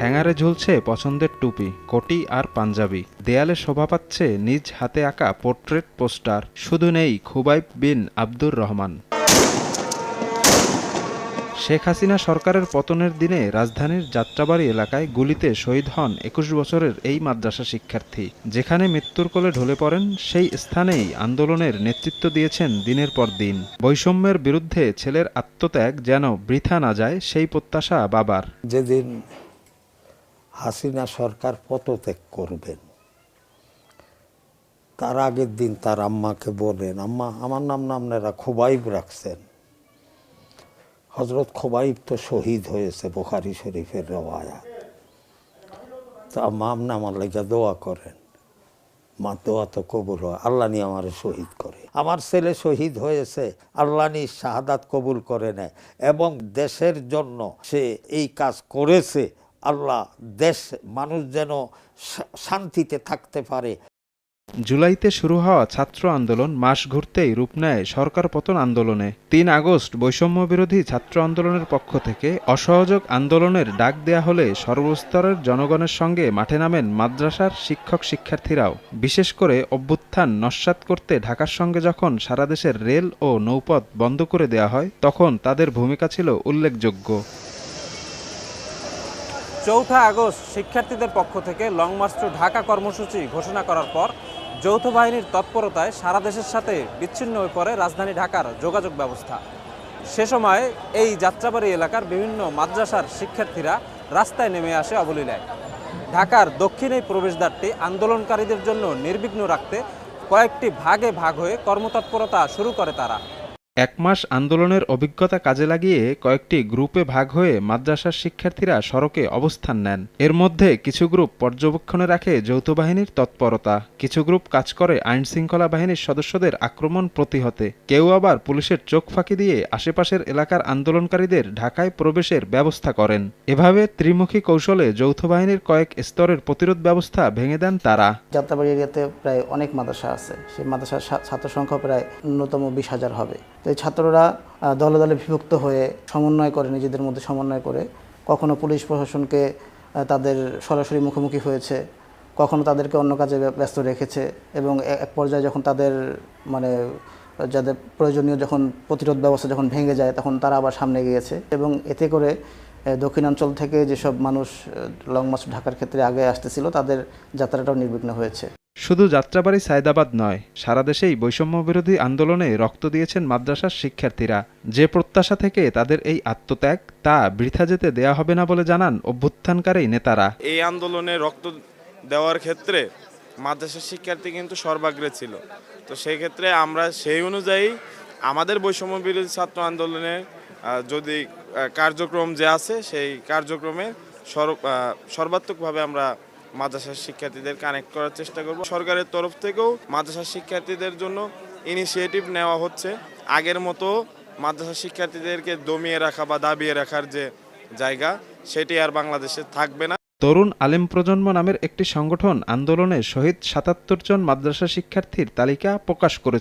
হ্যাঙ্গারে ঝুলছে পছন্দের টুপি, কোটি আর পাঞ্জাবি। দেয়ালে শোভা পাচ্ছে নিজ হাতে আঁকা পোর্ট্রেট পোস্টার। শুধু নেই, খুবাইব বিন আব্দুর রহমান। শেখ হাসিনা সরকারের পতনের দিনে রাজধানীর যাত্রাবাড়ি এলাকায় গুলিতে শহীদ হন একুশ বছরের এই মাদ্রাসা শিক্ষার্থী। যেখানে মৃত্যুর কোলে ঢলে পড়েন, সেই স্থানেই আন্দোলনের নেতৃত্ব দিয়েছেন দিনের পর দিন। বৈষম্যের বিরুদ্ধে ছেলের আত্মত্যাগ যেন বৃথা না যায়, সেই প্রত্যাশা বাবার। যেদিন হাসিনা সরকার পদত্যাগ করবেন। তার আগের দিন তার আম্মাকে বলেন, আম্মা, আমার নাম না আপনারা খোবাইব রাখছেন? হজরত খোবাইব তো শহীদ হয়েছে বোখারি শরীফের রওয়ায়া তা আপনি আমার লেগে দোয়া করেন। মা, দোয়া তো কবুল হয়, আল্লাহ নিয়ে আমার শহীদ করে। আমার ছেলে শহীদ হয়েছে, আল্লাহ নি শাহাদাত কবুল করে নেয়। এবং দেশের জন্য সে এই কাজ করেছে আল্লাহ দেশ, মানুষ যেন শান্তিতে থাকতে পারে। জুলাইতে শুরু হওয়া ছাত্র আন্দোলন মাস ঘুরতেই রূপ নেয় সরকার পতন আন্দোলনে। তিন আগস্ট বৈষম্য বিরোধী ছাত্র আন্দোলনের পক্ষ থেকে অসহযোগ আন্দোলনের ডাক দেয়া হলে সর্বস্তরের জনগণের সঙ্গে মাঠে নামেন মাদ্রাসার শিক্ষক শিক্ষার্থীরাও। বিশেষ করে অভ্যুত্থান নস্যাৎ করতে ঢাকার সঙ্গে যখন সারা দেশের রেল ও নৌপথ বন্ধ করে দেয়া হয়, তখন তাদের ভূমিকা ছিল উল্লেখযোগ্য। চৌঠা আগস্ট শিক্ষার্থীদের পক্ষ থেকে লং মার্চ টু ঢাকা কর্মসূচি ঘোষণা করার পর যৌথ বাহিনীর তৎপরতায় সারা দেশের সাথে বিচ্ছিন্ন হয়ে পড়ে রাজধানী ঢাকার যোগাযোগ ব্যবস্থা। সে সময় এই যাত্রাবাড়ি এলাকার বিভিন্ন মাদ্রাসার শিক্ষার্থীরা রাস্তায় নেমে আসে অবলীলায়। ঢাকার দক্ষিণ এই প্রবেশদ্বারটি আন্দোলনকারীদের জন্য নির্বিঘ্ন রাখতে কয়েকটি ভাগে ভাগ হয়ে কর্মতৎপরতা শুরু করে তারা। এক মাস আন্দোলনের অভিজ্ঞতা কাজে লাগিয়ে কয়েকটি গ্রুপে ভাগ হয়ে মাদ্রাসার শিক্ষার্থীরা সড়কে অবস্থান নেন। এর মধ্যে কিছু গ্রুপ পর্যবেক্ষণে রাখে যৌথ বাহিনীর তৎপরতা। কিছু গ্রুপ কাজ করে আইন শৃঙ্খলা বাহিনীর সদস্যদের আক্রমণ প্রতিহতে। কেউ আবার পুলিশের চোখ ফাঁকি দিয়ে আশেপাশের এলাকার আন্দোলনকারীদের ঢাকায় প্রবেশের ব্যবস্থা করেন। এভাবে ত্রিমুখী কৌশলে যৌথ বাহিনীর কয়েক স্তরের প্রতিরোধ ব্যবস্থা ভেঙে দেন তারা। যাত্রাবাড়ি এরিয়াতে প্রায় অনেক মাদ্রাসা আছে। সেই মাদ্রাসার ছাত্র সংখ্যা প্রায় ন্যূনতম বিশ হাজার হবে। তো এই ছাত্ররা দলে দলে বিভক্ত হয়ে সমন্বয় করে, নিজেদের মধ্যে সমন্বয় করে। কখনো পুলিশ প্রশাসনকে তাদের সরাসরি মুখোমুখি হয়েছে, কখনো তাদেরকে অন্য কাজে ব্যস্ত রেখেছে এবং এক পর্যায়ে যখন তাদের মানে যাদের প্রয়োজনীয় যখন প্রতিরোধ ব্যবস্থা যখন ভেঙে যায়, তখন তারা আবার সামনে গিয়েছে এবং এতে করে দক্ষিণাঞ্চল থেকে যেসব মানুষ লং মার্চ ঢাকার ক্ষেত্রে আগে আসতেছিল, তাদের যাত্রাটাও নির্বিঘ্ন হয়েছে। শুধু যাত্রাবাড়ি সায়দাবাদ নয়, সারা দেশেই বৈষম্য বিরোধী আন্দোলনে রক্ত দিয়েছেন মাদ্রাসার শিক্ষার্থীরা। যে প্রত্যাশা থেকে তাদের এই আত্মত্যাগ, তা বৃথা যেতে দেয়া হবে না বলে জানান অভ্যুত্থানকারী নেতারা। এই আন্দোলনে রক্ত দেওয়ার ক্ষেত্রে মাদ্রাসার শিক্ষার্থী কিন্তু সর্বাগ্রে ছিল। তো সেই ক্ষেত্রে আমরা সেই অনুযায়ী আমাদের বৈষম্য বিরোধী ছাত্র আন্দোলনে যদি কার্যক্রম যে আছে, সেই কার্যক্রমে সর্ব- সর্বাত্মকভাবে আমরা মাদ্রাসার শিক্ষার্থীদের কানেক্ট করার চেষ্টা করব। সরকারের তরফ থেকেও মাদ্রাসার শিক্ষার্থীদের জন্য ইনিশিয়েটিভ নেওয়া হচ্ছে। আগের মতো মাদ্রাসা শিক্ষার্থীদেরকে দমিয়ে রাখা বা দাবিয়ে রাখার যে জায়গা, সেটি আর বাংলাদেশে থাকবে না। তরুণ আলেম প্রজন্ম নামের একটি সংগঠন আন্দোলনে শহীদ সাতাত্তর জন মাদ্রাসা শিক্ষার্থীর তালিকা প্রকাশ করেছে।